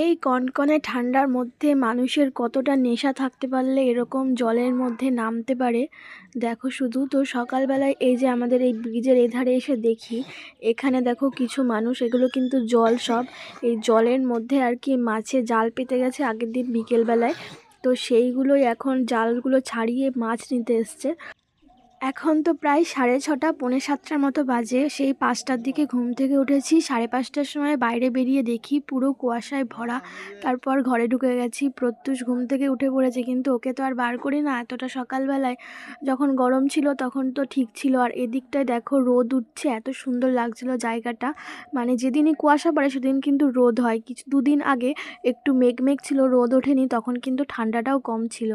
এই কনকনে ঠান্ডার মধ্যে মানুষের কতটা নেশা থাকতে পারলে এরকম জলের মধ্যে নামতে পারে? দেখো শুধু তো সকালবেলায় এই যে আমাদের এই ব্রিজের এধারে এসে দেখি, এখানে দেখো কিছু মানুষ, এগুলো কিন্তু জল সব। এই জলের মধ্যে আর কি মাছে জাল পেতে গেছে আগের দিন বিকেলবেলায়। তো সেইগুলোই এখন জালগুলো ছাড়িয়ে মাছ নিতে এসছে। এখন তো প্রায় সাড়ে ছটা, পৌনে সাতটার মতো বাজে। সেই পাঁচটার দিকে ঘুম থেকে উঠেছি। সাড়ে পাঁচটার সময় বাইরে বেরিয়ে দেখি পুরো কুয়াশায় ভরা। তারপর ঘরে ঢুকে গেছি। প্রত্যুষ ঘুম থেকে উঠে পড়েছে, কিন্তু ওকে তো আর বার করি না এতটা সকালবেলায়। যখন গরম ছিল তখন তো ঠিক ছিল। আর এদিকটায় দেখো রোদ উঠছে, এত সুন্দর লাগছিল জায়গাটা। মানে যেদিনই কুয়াশা পড়ে সেদিন কিন্তু রোদ হয়। কিছু দুদিন আগে একটু মেঘ মেঘ ছিল, রোদ ওঠেনি, তখন কিন্তু ঠান্ডাটাও কম ছিল।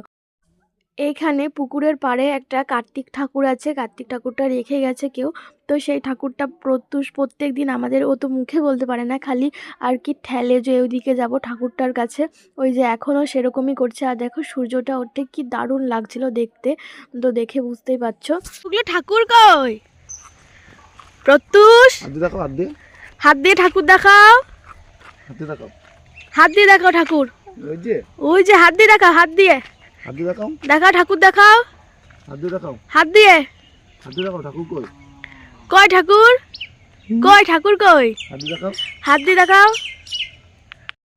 এইখানে পুকুরের পাড়ে একটা কার্তিক ঠাকুর আছে। কার্তিক ঠাকুরটা রেখে গেছে কেউ। তো সেই ঠাকুরটা প্রত্যুষ প্রত্যেক দিন আমাদের ও তো মুখে বলতে পারে না খালি। আর কি ঠেলে যে ওইদিকে যাব ঠাকুরটার কাছে। ওই যে এখনও সেরকমই করছে। আর দেখো সূর্যটা ওঠে কি দারুণ লাগছিল দেখতে। তো দেখে বুঝতেই পারছ। ওগুলো ঠাকুর কই? প্রত্যুষ? দেখো হাত দিয়ে। হাত দিয়ে ঠাকুর দেখাও। হাত দিয়ে দেখাও। হাত দিয়ে দেখাও ঠাকুর। ওই যে। ওই যে হাত দিয়ে দেখাও হাত দিয়ে। হাত দিয়ে দেখাও। দেখাও ঠাকুর দেখাও। হাত দিয়ে দেখাও। হাত দিয়ে। হাত দিয়ে দেখাও ঠাকুর কই? কয় ঠাকুর? কয় ঠাকুর কই? হাত দিয়ে দেখাও। হাত দিয়ে দেখাও।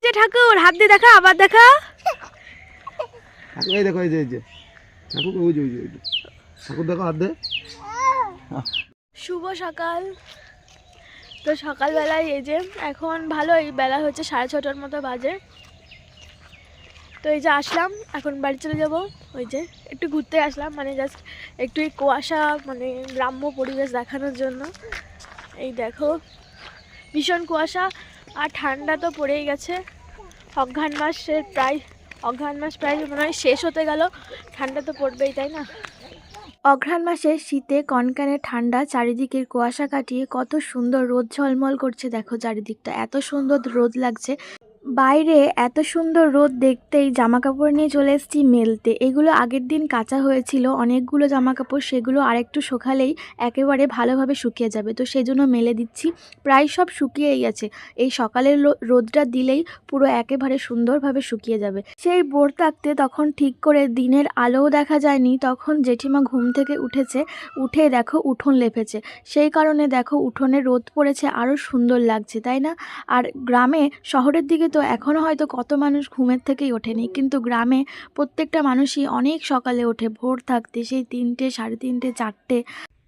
যে ঠাকুর হাত দিয়ে দেখাও আবার দেখাও। এই দেখো এই যে এই যে। ঠাকুর ওই যে ওই যে ঠাকুর দেখো হাত শুভ সকাল। তো সকালবেলায় এই যে এখন ভালোই বেলা হচ্ছে সাড়ে ছটার মতো বাজে। তো এই যে আসলাম, এখন বাড়ি চলে যাব। ওই যে একটু ঘুরতে আসলাম মানে জাস্ট একটু কুয়াশা মানে গ্রাম্য পরিবেশ দেখানোর জন্য। এই দেখো, ভীষণ কুয়াশা আর ঠান্ডা তো পড়েই গেছে। অঘ্রাণ মাসের প্রায়, অঘ্রাণ মাস প্রায় মনে হয় শেষ হতে গেল। ঠান্ডা তো পড়বেই, তাই না? অঘ্রাণ মাসে শীতে কনকানে ঠান্ডা চারিদিকের কুয়াশা কাটিয়ে কত সুন্দর রোদ ঝলমল করছে। দেখো চারিদিকটা, এত সুন্দর রোদ লাগছে। বাইরে এত সুন্দর রোদ দেখতেই জামা কাপড় নিয়ে চলে এসেছি মেলতে। এগুলো আগের দিন কাঁচা হয়েছিল, অনেকগুলো জামা কাপড় সেগুলো আরেকটু শুকালেই একেবারে ভালোভাবে শুকিয়ে যাবে। তো সেই জন্য মেলে দিচ্ছি। প্রায় সব শুকিয়েই গেছে। এই সকালের রোদটা দিলেই পুরো একেবারে সুন্দরভাবে শুকিয়ে যাবে। সেই বোর থাকতে তখন ঠিক করে দিনের আলোও দেখা যায়নি। তখন জেঠিমা ঘুম থেকে উঠেছে, উঠে দেখো উঠোন লেপেছে। সেই কারণে দেখো উঠোনে রোদ পড়েছে আরও সুন্দর লাগছে, তাই না? আর গ্রামে শহরের দিকে তো এখনও হয়তো কত মানুষ ঘুমের থেকেই ওঠেনি। কিন্তু গ্রামে প্রত্যেকটা মানুষই অনেক সকালে ওঠে ভোর থাকতে সেই তিনটে, সাড়ে তিনটে, চারটে।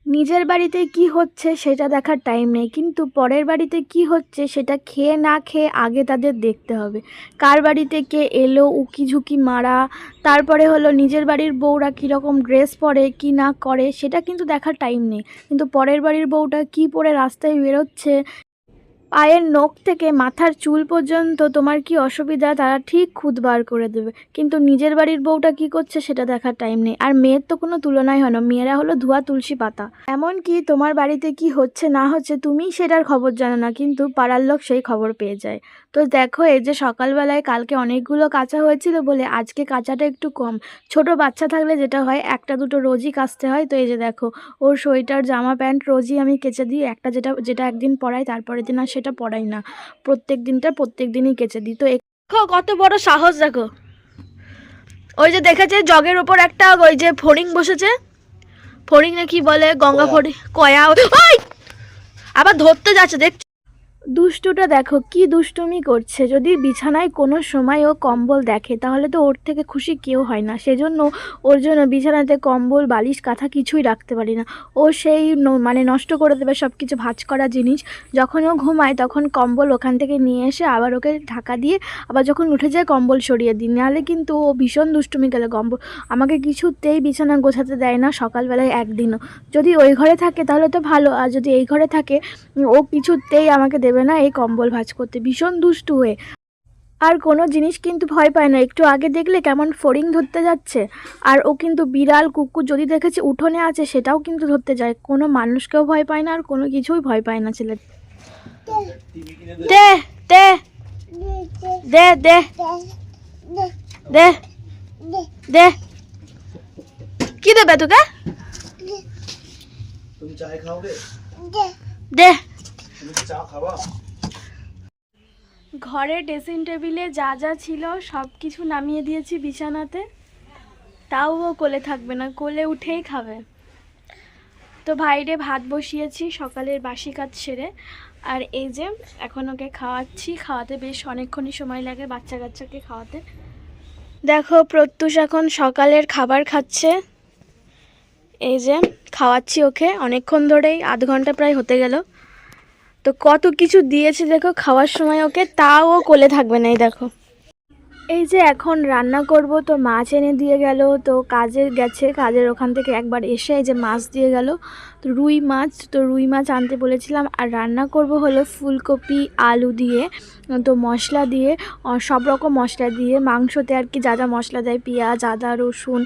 নিজের বাড়িতে কি হচ্ছে সেটা দেখার টাইম নেই। কিন্তু পরের বাড়িতে কি হচ্ছে সেটা খেয়ে না খেয়ে আগে তাদের দেখতে হবে। কার বাড়িতে কে এলো উকি ঝুঁকি মারা, তারপরে হলো নিজের বাড়ির বউরা কীরকম ড্রেস পরে, কি না করে, সেটা কিন্তু দেখার টাইম নেই। কিন্তু পরের বাড়ির বউটা কি পরে রাস্তায় বেরোচ্ছে পায়ের নখ থেকে মাথার চুল পর্যন্ত তোমার কি অসুবিধা? তারা ঠিক খুদ বার করে দেবে। কিন্তু নিজের বাড়ির বউটা কি করছে সেটা দেখার টাইম নেই। আর মেয়ের তো কোনো তুলনাই হয় না। মেয়েরা হলো ধোয়া তুলসী পাতা। এমনকি তোমার বাড়িতে কি হচ্ছে না হচ্ছে তুমি সেটার খবর জানো না, কিন্তু পাড়ার লোক সেই খবর পেয়ে যায়। তো দেখো এই যে সকালবেলায় কালকে অনেকগুলো কাঁচা হয়েছিল বলে আজকে কাঁচাটা একটু কম। ছোট বাচ্চা থাকলে যেটা হয় একটা দুটো রোজই কাচতে হয়। তো এই যে দেখো ওর সোয়েটার জামা প্যান্ট রোজই আমি কেচে দিই। একটা যেটা যেটা একদিন পরাই তারপরের দিন আর সেটা পরাই না। প্রত্যেক দিনটা প্রত্যেক দিনই কেচে দিই। তো কত বড় সাহস দেখো। ওই যে দেখেছে জগের ওপর একটা ওই যে ফড়িং বসেছে। ফড়িং না কি বলে? গঙ্গা। ফড়িং কয়া। ওই আবার ধরতে যাচ্ছে দেখ দুষ্টুটা দেখো, কি দুষ্টুমি করছে। যদি বিছানায় কোনো সময় ও কম্বল দেখে, তাহলে তো ওর থেকে খুশি কেউ হয় না। সেজন্য ওর জন্য বিছানাতে কম্বল, বালিশ, কাঁথা কিছুই রাখতে পারি না। ও সেই মানে নষ্ট করে দেবে সব কিছু ভাঁজ করা জিনিস। যখন ও ঘুমায়, তখন কম্বল ওখান থেকে নিয়ে এসে আবার ওকে ঢাকা দিয়ে আবার যখন উঠে যায়, কম্বল সরিয়ে দিই। নাহলে কিন্তু ও ভীষণ দুষ্টুমি গেলে কম্বল। আমাকে কিছুতেই বিছানা গোছাতে দেয় না সকালবেলায় একদিনও। যদি ওই ঘরে থাকে, তাহলে তো ভালো। আর যদি এই ঘরে থাকে, ও কিছুতেই আমাকে দেবে না এই কম্বল ভাঁজ করতে। ভীষণ দুষ্টু হয়ে। আর কোনো জিনিস কিন্তু ভয় পায় না। একটু আগে দেখলে কেমন ফড়িং ধরতে যাচ্ছে। আর ও কিন্তু বিড়াল কুকুর যদি দেখেছে উঠোনে আছে সেটাও কিন্তু ধরতে যায়। কোনো মানুষকেও ভয় পায় না আর কোনো কিছুই ভয় পায় না ছেলে। দে দে দে দে দে দে। কি দেবে তোকে? দে। ঘরে ড্রেসিং টেবিলে যা যা ছিল, সব কিছু নামিয়ে দিয়েছি বিছানাতে। তাও ও কোলে থাকবে না, কোলে উঠেই খাবে। তো ভাইরে ভাত বসিয়েছি, সকালের বাসি কাজ সেরে। আর এই যে, এখন ওকে খাওয়াচ্ছি, খাওয়াতে বেশ অনেকক্ষণই সময় লাগে বাচ্চা কাচ্চাকে খাওয়াতে। দেখো, প্রত্যুষ এখন সকালের খাবার খাচ্ছে। এই যে, খাওয়াচ্ছি ওকে। অনেকক্ষণ ধরেই আধ ঘণ্টা প্রায় হতে গেল। তো কত কিছু দিয়েছে দেখো খাওয়ার সময় ওকে তাও কোলে থাকবে না এই দেখো। এই যে এখন রান্না করব, তো মাছ এনে দিয়ে গেল, তো কাজে গেছে, কাজের ওখান থেকে একবার এসে এই যে মাছ দিয়ে গেল, তো রুই মাছ, তো রুই মাছ আনতে বলেছিলাম, আর রান্না করব হলো ফুলকপি, আলু দিয়ে, তো মশলা দিয়ে সব রকম মশলা দিয়ে, মাংসতে আর কি যা যা মশলা দেয়, পেঁয়াজ, আদা, রসুন,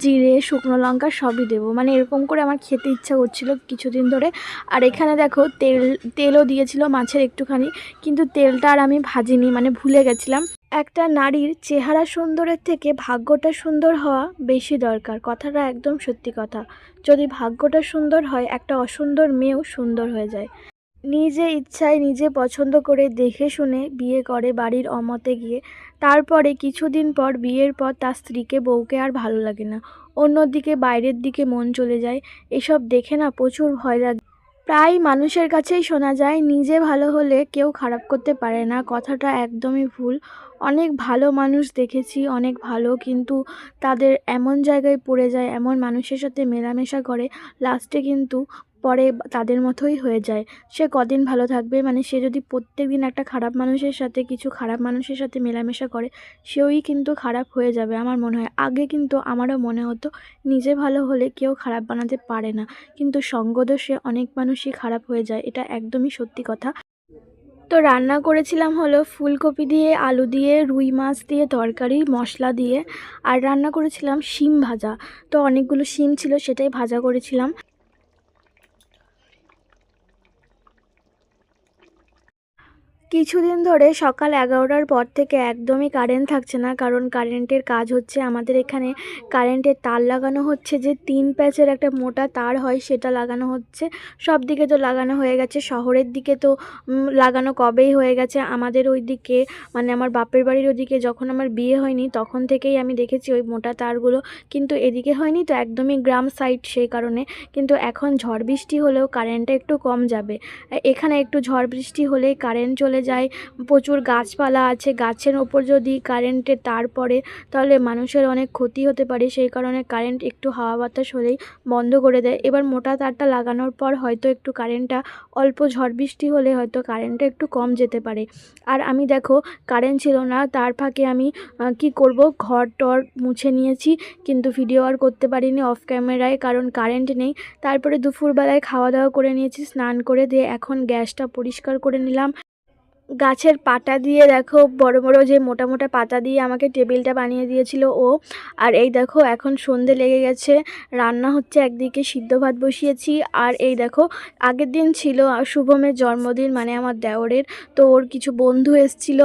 জিরে, শুকনো লঙ্কা সবই দেবো। মানে এরকম করে আমার খেতে ইচ্ছা করছিল কিছুদিন ধরে। আর এখানে দেখো তেল, তেলও দিয়েছিল মাছের একটুখানি, কিন্তু তেলটা আর আমি ভাজিনি মানে ভুলে গেছিলাম। একটা নারীর চেহারা সুন্দরের থেকে ভাগ্যটা সুন্দর হওয়া বেশি দরকার। কথাটা একদম সত্যি কথা। যদি ভাগ্যটা সুন্দর হয়, একটা অসুন্দর মেয়েও সুন্দর হয়ে যায়। নিজে ইচ্ছায় নিজে পছন্দ করে দেখে শুনে বিয়ে করে বাড়ির অমতে গিয়ে, তারপরে কিছুদিন পর বিয়ের পর তার স্ত্রীকে, বউকে আর ভালো লাগে না। অন্যদিকে বাইরের দিকে মন চলে যায়। এসব দেখে না প্রচুর ভয় লাগে। প্রায় মানুষের কাছেই শোনা যায়, নিজে ভালো হলে কেউ খারাপ করতে পারে না। কথাটা একদমই ভুল। অনেক ভালো মানুষ দেখেছি, অনেক ভালো, কিন্তু তাদের এমন জায়গায় পড়ে যায়, এমন মানুষের সাথে মেলামেশা করে লাস্টে কিন্তু পরে তাদের মতোই হয়ে যায়। সে কদিন ভালো থাকবে? মানে সে যদি প্রত্যেক দিন একটা খারাপ মানুষের সাথে, কিছু খারাপ মানুষের সাথে মেলামেশা করে, সেওই কিন্তু খারাপ হয়ে যাবে আমার মনে হয়। আগে কিন্তু আমারও মনে হতো, নিজে ভালো হলে কেউ খারাপ বানাতে পারে না, কিন্তু সঙ্গদোষে অনেক মানুষই খারাপ হয়ে যায়, এটা একদমই সত্যি কথা। তো রান্না করেছিলাম হলো ফুলকপি দিয়ে, আলু দিয়ে, রুই মাছ দিয়ে, তরকারি, মশলা দিয়ে। আর রান্না করেছিলাম শিম ভাজা। তো অনেকগুলো শিম ছিল, সেটাই ভাজা করেছিলাম। কিছুদিন ধরে সকাল এগারোটার পর থেকে একদমই কারেন্ট থাকছে না, কারণ কারেন্টের কাজ হচ্ছে আমাদের এখানে কারেন্টের তার লাগানো হচ্ছে যে তিন প্যাচের একটা মোটা তার হয় সেটা লাগানো হচ্ছে। সব দিকে তো লাগানো হয়ে গেছে, শহরের দিকে তো লাগানো কবেই হয়ে গেছে? আমাদের ওই দিকে মানে আমার বাপের বাড়ির ওদিকে যখন আমার বিয়ে হয়নি তখন থেকেই আমি দেখেছি ওই মোটা তারগুলো, কিন্তু এদিকে হয়নি তো একদমই গ্রাম সাইড সেই কারণে। কিন্তু এখন ঝড় বৃষ্টি হলেও কারেন্টটা একটু কম যাবে। এখানে একটু ঝড় বৃষ্টি হলেই কারেন্ট চলে যায়, প্রচুর গাছপালা আছে, গাছের ওপর যদি কারেন্টের তার পড়ে, তাহলে মানুষের অনেক ক্ষতি হতে পারে। সেই কারণে কারেন্ট একটু হাওয়া বাতাস হলেই বন্ধ করে দেয়। এবার মোটা তারটা লাগানোর পর হয়তো একটু কারেন্টটা অল্প ঝড় বৃষ্টি হলে হয়তো কারেন্টটা একটু কম যেতে পারে। আর আমি দেখো কারেন্ট ছিল না, তার ফাঁকে আমি কি করব? ঘর টর মুছে নিয়েছি, কিন্তু ভিডিও আর করতে পারিনি অফ ক্যামেরায় কারণ কারেন্ট নেই। তারপরে দুপুরবেলায় খাওয়া দাওয়া করে নিয়েছি, স্নান করে দিয়ে এখন গ্যাসটা পরিষ্কার করে নিলাম। গাছের পাতা দিয়ে দেখো, বড় বড় যে মোটা মোটা পাতা দিয়ে আমাকে টেবিলটা বানিয়ে দিয়েছিল ও। আর এই দেখো, এখন সন্ধে লেগে গেছে, রান্না হচ্ছে একদিকে, সিদ্ধ ভাত বসিয়েছি। আর এই দেখো, আগের দিন ছিল শুভমের জন্মদিন মানে আমার দেওরের, তো ওর কিছু বন্ধু এসছিল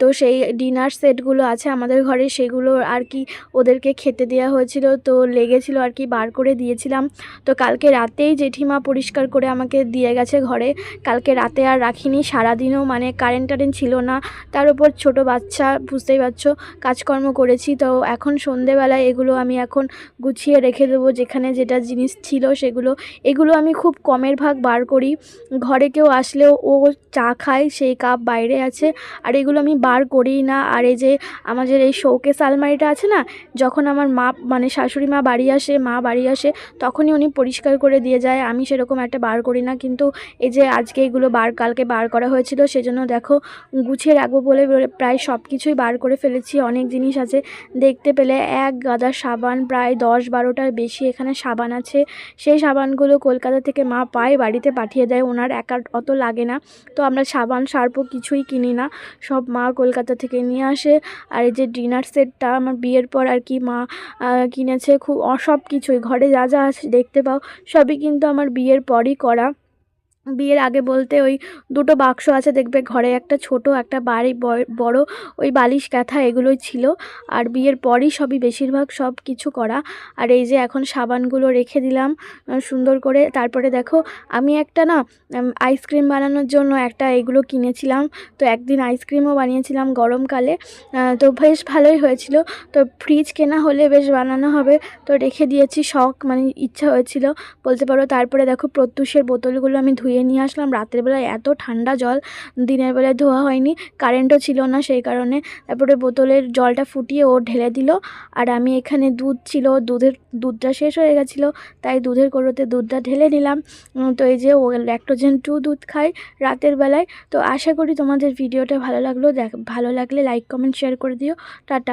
তো সেই ডিনার সেটগুলো আছে আমাদের ঘরে, সেগুলো আর কি ওদেরকে খেতে দেওয়া হয়েছিল, তো লেগেছিল আর কি বার করে দিয়েছিলাম। তো কালকে রাতেই জেঠিমা পরিষ্কার করে আমাকে দিয়ে গেছে ঘরে, কালকে রাতে আর রাখিনি, সারাদিনও মানে কারেন্ট টারেন্ট ছিল না। তার উপর ছোট বাচ্চা, বুঝতেই পারছ, কাজকর্ম করেছি। তো এখন সন্ধেবেলায় এগুলো আমি এখন গুছিয়ে রেখে দেবো। যেখানে যেটা জিনিস ছিল সেগুলো। এগুলো আমি খুব কমের ভাগ বার করি। ঘরে কেউ আসলেও ও চা খায়, সেই কাপ বাইরে আছে। আর এগুলো আমি বার করি না। আর এই যে আমাদের এই শোকেস আলমারিটা আছে না, যখন আমার মা মানে শাশুড়ি মা বাড়ি আসে, মা বাড়ি আসে, তখনই উনি পরিষ্কার করে দিয়ে যায়। আমি সেরকম একটা বার করি না। কিন্তু এই যে আজকে এগুলো বার, কালকে বার করা হয়েছিল, সেজন্য দেখো গুছিয়ে রাখব বলে প্রায় সব কিছুই বার করে ফেলেছি। অনেক জিনিস আছে দেখতে পেলে। এক গাদা সাবান, প্রায় দশ বারোটার বেশি এখানে সাবান আছে। সেই সাবানগুলো কলকাতা থেকে মা পায়, বাড়িতে পাঠিয়ে দেয়। ওনার একা অত লাগে না। তো আমরা সাবান সার্পো কিছুই কিনি না। সব মা কলকাতা থেকে নিয়ে আসে। আর এই যে ডিনার সেটটা, আমার বিয়ের পর আর কি মা কিনেছে। খুব সব কিছুই ঘরে যা যা আছে দেখতে পাও। সবই কিন্তু আমার বিয়ের পরই করা। বিয়ের আগে বলতে ওই দুটো বাক্স আছে, দেখবে ঘরে একটা ছোট, একটা বাড়ি বড়, ওই বালিশ কাঁথা এগুলোই ছিল। আর বিয়ের পরই সবই বেশিরভাগ সব কিছু করা। আর এই যে এখন সাবানগুলো রেখে দিলাম সুন্দর করে। তারপরে দেখো, আমি একটা না আইসক্রিম বানানোর জন্য একটা এগুলো কিনেছিলাম। তো একদিন আইসক্রিমও বানিয়েছিলাম গরমকালে। তো বেশ ভালোই হয়েছিল। তো ফ্রিজ কেনা হলে বেশ বানানো হবে। তো রেখে দিয়েছি, শখ মানে ইচ্ছা হয়েছিল। বলতে পারো, তারপরে দেখো প্রত্যুষের বোতলগুলো আমি ধুয়ে নিয়ে আসলাম। রাতের বেলায় এত ঠান্ডা জল, দিনের বেলায় ধোয়া হয়নি, কারেন্টও ছিল না সেই কারণে। তারপরে বোতলের জলটা ফুটিয়ে ও ঢেলে দিল। আর আমি এখানে দুধ ছিল, দুধের, দুধটা শেষ হয়ে গেছিল, তাই দুধের কৌটোতে দুধটা ঢেলে নিলাম। তো এই যে ও ল্যাক্টোজেন টু দুধ খায় রাতের বেলায়। তো আশা করি তোমাদের ভিডিওটা ভালো লাগল। দেখ, ভালো লাগলে লাইক কমেন্ট শেয়ার করে দিও। টাটা।